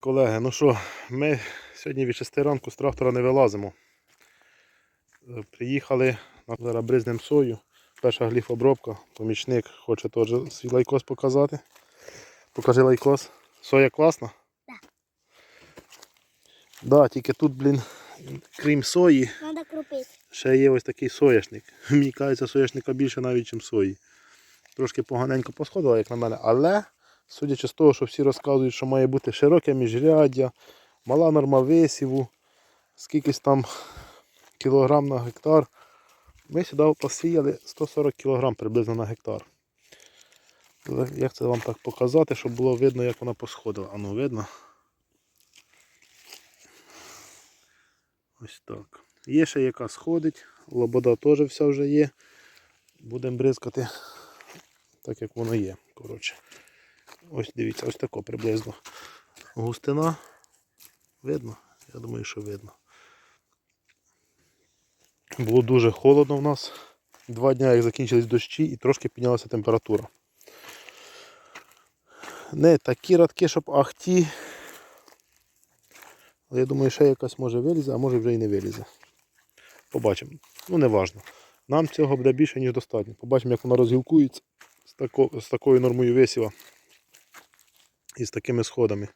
Колеги, ну що, ми сьогодні від 6 ранку з трактора не вилазимо. Е, Приїхали, на- зараз бризнем сою. Перша гліфобробка, помічник хоче теж свій лайкос показати. Покажи лайкос. Соя класна? Да. Да, тільки тут, блін, крім сої, ще є ось такий соняшник. Мені кажеться, соняшника більше навіть, ніж сої. Трошки поганенько посходила, як на мене, але судячи з того, що всі розказують, що має бути широке міжряддя, мала норма висіву, скількись там кілограм на гектар. Ми сюди посіяли 140 кілограм приблизно на гектар. Як це вам так показати, щоб було видно, як вона посходила? А ну видно? Ось так. Є ще яка сходить, лобода теж вся вже є. Будемо бризкати так, як воно є. Коротше. Ось дивіться, ось тако приблизно. Густина. Видно? Я думаю, що видно. Було дуже холодно в нас. Два дні як закінчились дощі і трошки піднялася температура. Не такі радки, щоб ахті. Але я думаю, ще якась може вилізе, а може вже і не вилізе. Побачимо. Ну, не важно. Нам цього буде більше, ніж достатньо. Побачимо, як вона розгілкується з, тако, з такою нормою висіва і з такими сходами.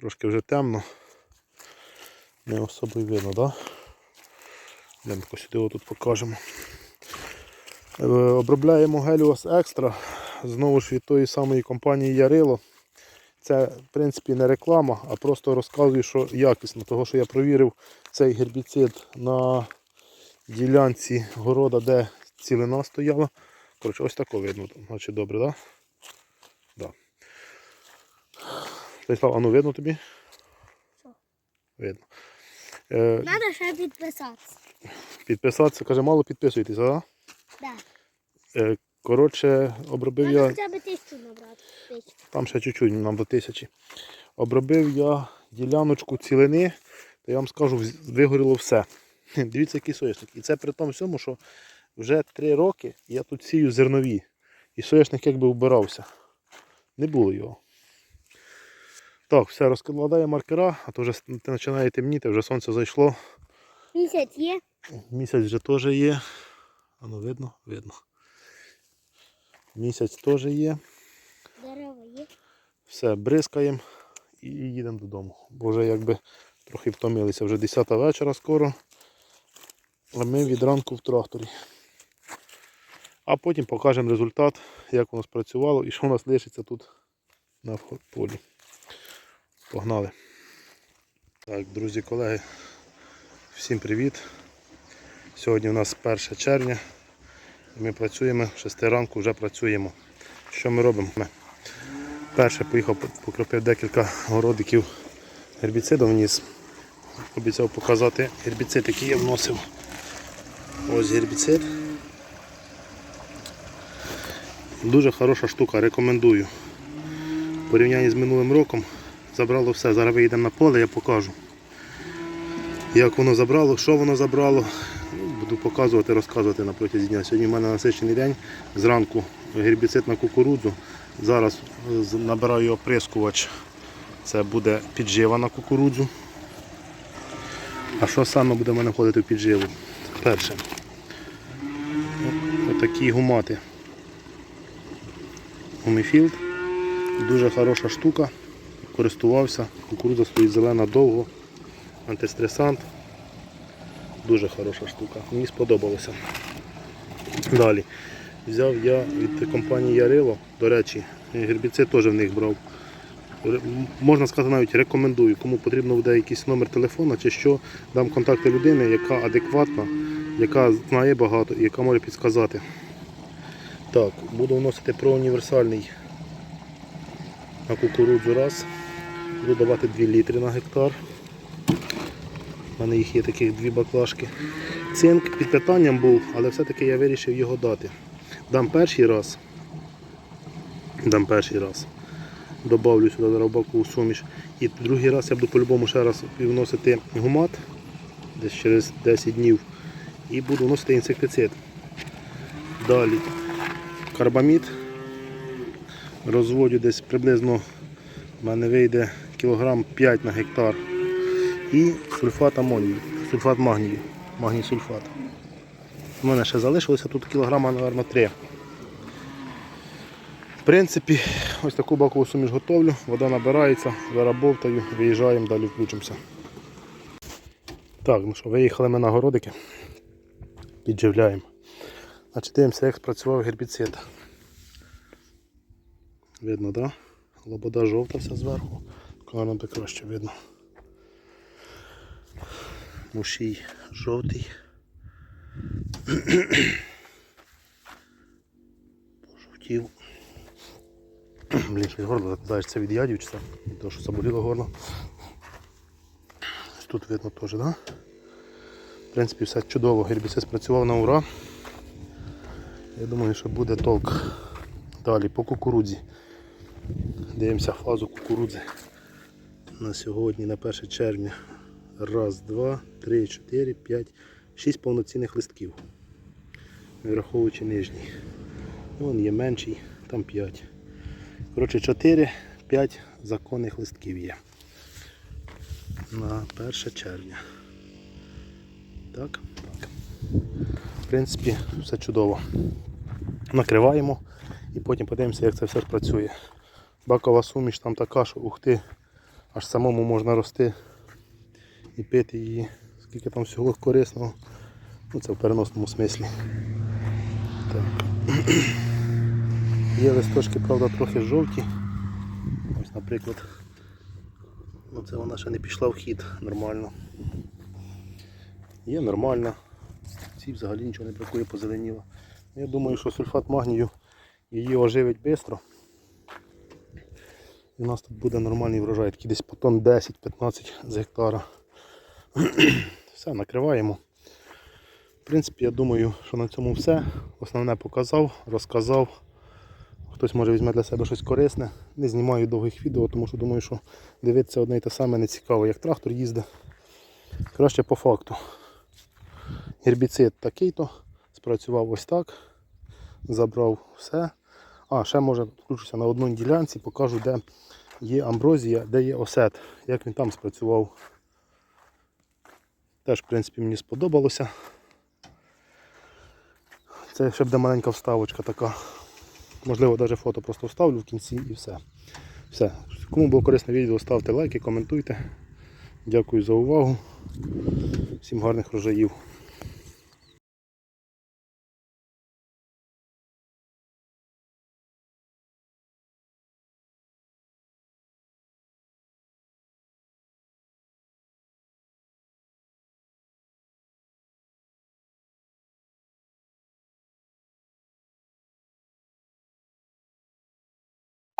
Трошки вже темно. Не особо видно, так? Да? Йдемо сюди отут покажемо. Е, Обробляємо Геліос Екстра. Знову ж від тої самої компанії Ярило. Це, в принципі, не реклама, а просто розказую, що якісно. Того, що я провірив цей гербіцид на ділянці города, де цілина стояла. Коротше, ось тако видно. Значить, добре, так? Да? Да. Станіслав, а ну видно тобі? Що? Видно. Е, Надо ще підписатися. підписатися, каже, мало підписуйтесь, а? Да. Е, коротше, обробив Надо я. хоча б тисячу набрати. Тисячу. Там ще чуть-чуть нам до тисячі. Обробив я діляночку цілини, то я вам скажу, вигоріло все. Дивіться, який соняшник. І це при тому всьому, що вже три роки я тут сію зернові. І соняшник якби вбирався. Не було його. Так, все, розкладаю маркера, а то вже починає темніти, вже сонце зайшло. Місяць є. Місяць вже теж є. Воно видно? Видно. Місяць теж є. Дерева є. Все, бризкаємо і їдемо додому. Бо вже якби трохи втомилися. Вже 10 вечора скоро. А ми від ранку в тракторі. А потім покажемо результат, як воно спрацювало і що у нас лишиться тут на вход- полі. Погнали. Так, друзі, колеги, всім привіт. Сьогодні у нас 1 червня. І Ми працюємо, 6 ранку вже працюємо. Що ми робимо? Ми Перше поїхав, покропив декілька городиків гербіцидом вніс. Обіцяв показати гербіцид, який я вносив. Ось гербіцид. Дуже хороша штука, рекомендую. В порівнянні з минулим роком забрало все. Зараз виїдемо на поле, я покажу. Як воно забрало, що воно забрало. Ну, Буду показувати, розказувати на протязі дня. Сьогодні в мене насичений день. Зранку гербіцид на кукурудзу. Зараз е, набираю оприскувач. Це буде піджива на кукурудзу. А що саме буде в мене входити в підживу? Перше. Отакі гумати. Гуміфілд. Дуже хороша штука. Користувався. Кукурудза стоїть зелена довго. Антистресант. Дуже хороша штука. Мені сподобалося. Далі. Взяв я від компанії Ярило. До речі, гербіцид теж в них брав. Можна сказати, навіть рекомендую. Кому потрібно буде якийсь номер телефона чи що, дам контакти людини, яка адекватна, яка знає багато і яка може підказати. Так, буду вносити про універсальний на кукурудзу раз. Буду давати 2 літри на гектар. У мене їх є таких дві баклажки. Цинк під питанням був, але все-таки я вирішив його дати. Дам перший раз. Дам перший раз. Добавлю сюди на рибаку суміш. І другий раз я буду по-любому ще раз вносити гумат десь через 10 днів. І буду вносити інсектицид. Далі карбамід. Розводю десь приблизно в мене вийде кг 5 на гектар. І сульфат амонію, сульфат магнію, магній сульфат. У мене ще залишилося тут кілограма, мабуть, 3. В принципі, ось таку бакову суміш готовлю, вода набирається, зараз бовтаю, виїжджаємо, далі включимося. Так, ну що, виїхали ми на городики, підживляємо. Значить, дивимося, як спрацював гербіцид. Видно, так? Да? Лобода жовта вся зверху. Коли так краще видно. Мушій жовтий. Пожовтів. Блін, щось горло закладаєш це від ядів чи це? Від що заболіло горло. Тут видно теж, так? Да? В принципі, все чудово. Гербіцид спрацював на ура. Я думаю, що буде толк. Далі по кукурудзі. Дивимося фазу кукурудзи на сьогодні, на 1 червня. Раз, два, три, чотири, п'ять, шість повноцінних листків. Враховуючи нижній. Вон є менший, там 5. Коротше, 4, 5 законних листків є. На 1 червня. Так, так. В принципі, все чудово. Накриваємо і потім подивимося, як це все працює. Бакова суміш там така, що ух ти, аж самому можна рости і пити її. Скільки там всього корисного. Ну це в переносному смислі. Так. Є листочки, правда, трохи жовті. Ось, наприклад, ну це вона ще не пішла в хід нормально. Є нормально. Ці взагалі нічого не бракує, позеленіло. Я думаю, що сульфат магнію її оживить швидко. У нас тут буде нормальний врожай, такий десь по тонн 10-15 з гектара. Все, накриваємо. В принципі, я думаю, що на цьому все. Основне показав, розказав. Хтось може візьме для себе щось корисне. Не знімаю довгих відео, тому що думаю, що дивитися одне і те саме не цікаво, як трактор їздить. Краще по факту. Гербіцид такий-то, спрацював ось так, забрав все. А, ще може включуся на одній ділянці, покажу, де є амброзія, де є осет, як він там спрацював. Теж, в принципі, мені сподобалося. Це ще буде маленька вставочка така. Можливо, навіть фото просто вставлю в кінці і все. Все. Кому було корисне відео, ставте лайки, коментуйте. Дякую за увагу. Всім гарних врожаїв.